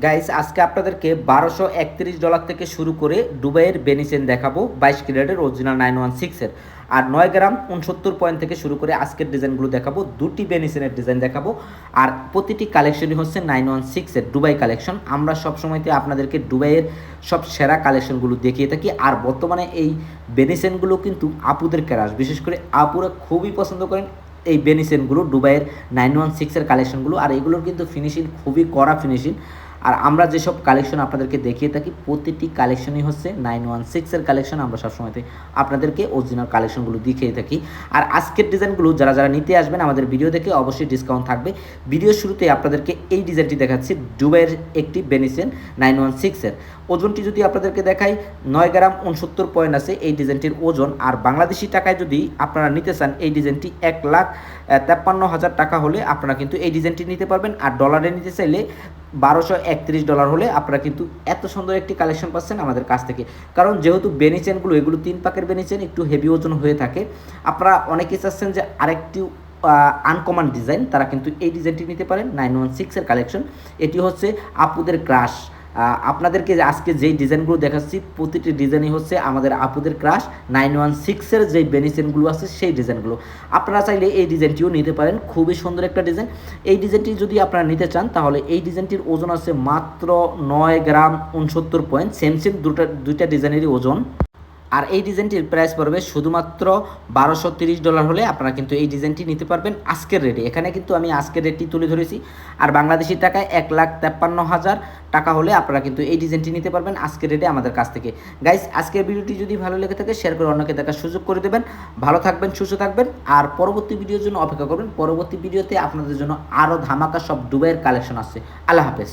Guys আজকে আপনাদেরকে বারোশো একত্রিশ ডলার থেকে শুরু করে দুবাইয়ের বেনিসেন দেখাবো, বাইশ ক্যারেটের অরিজিনাল নাইন ওয়ান সিক্সের আর নয় গ্রাম উনসত্তর পয়েন্ট থেকে শুরু করে আজকের ডিজাইনগুলো দেখাবো, দুটি বেনিসেনের ডিজাইন দেখাবো। আর প্রতিটি কালেকশনই হচ্ছে নাইন ওয়ান সিক্সের দুবাই কালেকশন আমরা সবসময়তে আপনাদেরকে দুবাইয়ের সব সেরা কালেকশনগুলো দেখিয়ে থাকি। আর বর্তমানে এই বেনিসেনগুলো কিন্তু আপুদের ক্যারাস বিশেষ করে আপুরা খুবই পছন্দ করেন এই বেনিসেনগুলো দুবাইয়ের নাইন ওয়ান সিক্সের কালেকশনগুলো আর এগুলোর কিন্তু ফিনিশিং খুবই কড়া ফিনিশিং আর আমরা যেসব কালেকশন আপনাদেরকে দেখিয়ে থাকি, প্রতিটি কালেকশনই হচ্ছে নাইন ওয়ান সিক্সের কালেকশন আমরা সবসময়তে আপনাদেরকে অরিজিনাল কালেকশনগুলো দেখিয়ে থাকি। আর আজকের ডিজাইনগুলো যারা যারা নিতে আসবেন আমাদের ভিডিও দেখে অবশ্যই ডিসকাউন্ট থাকবে। ভিডিও শুরুতে আপনাদেরকে এই ডিজাইনটি দেখাচ্ছি দুবাইয়ের একটি বেনিসেন নাইন ওয়ান সিক্সের ওজনটি যদি আপনাদেরকে দেখাই, নয় গ্রাম উনসত্তর পয়েন্ট আছে এই ডিজাইনটির ওজন। আর বাংলাদেশি টাকায় যদি আপনারা নিতে চান, এই ডিজাইনটি এক লাখ তেপ্পান্ন হাজার টাকা হলে আপনারা কিন্তু এই ডিজাইনটি নিতে পারবেন। আর ডলারে নিতে চাইলে বারোশো একত্রিশ ডলার হলে আপনারা কিন্তু এত সুন্দর একটি কালেকশন পাচ্ছেন আমাদের কাছ থেকে। কারণ যেহেতু বেনিচেনগুলো এগুলো তিন পাকের বেনি বেনিচেন একটু হেভি ওজন হয়ে থাকে। আপনারা অনেকে চাচ্ছেন যে আরেকটি আনকমন ডিজাইন তারা কিন্তু এই ডিজাইনটি নিতে পারেন। নাইন ওয়ান সিক্সের কালেকশন এটি হচ্ছে আপুদের ক্রাশ আপনাদেরকে আজকে যেই ডিজাইনগুলো দেখাচ্ছি, প্রতিটি ডিজাইনই হচ্ছে আমাদের আপুদের ক্রাশ নাইন ওয়ান সিক্সের যেই বেনিসেনগুলো আছে, সেই ডিজাইনগুলো। আপনারা চাইলে এই ডিজাইনটিও নিতে পারেন, খুবই সুন্দর একটা ডিজাইন। এই ডিজাইনটি যদি আপনারা নিতে চান, তাহলে এই ডিজাইনটির ওজন আছে মাত্র নয় গ্রাম উনসত্তর পয়েন্ট সেম সেম দুটা, দুইটা ডিজাইনেরই ওজন। আর এই ডিজাইনটির প্রাইস পড়বে শুধুমাত্র বারোশো তিরিশ ডলার হলে আপনারা কিন্তু এই ডিজাইনটি নিতে পারবেন আজকের রেটে এখানে কিন্তু আমি আজকের রেটটি তুলে ধরেছি। আর বাংলাদেশি টাকায় এক লাখ তেপ্পান্ন হাজার টাকা হলে আপনারা কিন্তু এই ডিজাইনটি নিতে পারবেন আজকের রেটে আমাদের কাছ থেকে। গাইস আজকের ভিডিওটি যদি ভালো লেগে থাকে শেয়ার করে অন্যকে দেখার সুযোগ করে দেবেন। ভালো থাকবেন, সুস্থ থাকবেন। আর পরবর্তী ভিডিওর জন্য অপেক্ষা করবেন। পরবর্তী ভিডিওতে আপনাদের জন্য আরও ধামাকা সব দুবাইয়ের কালেকশন আসছে। আল্লাহ হাফেজ।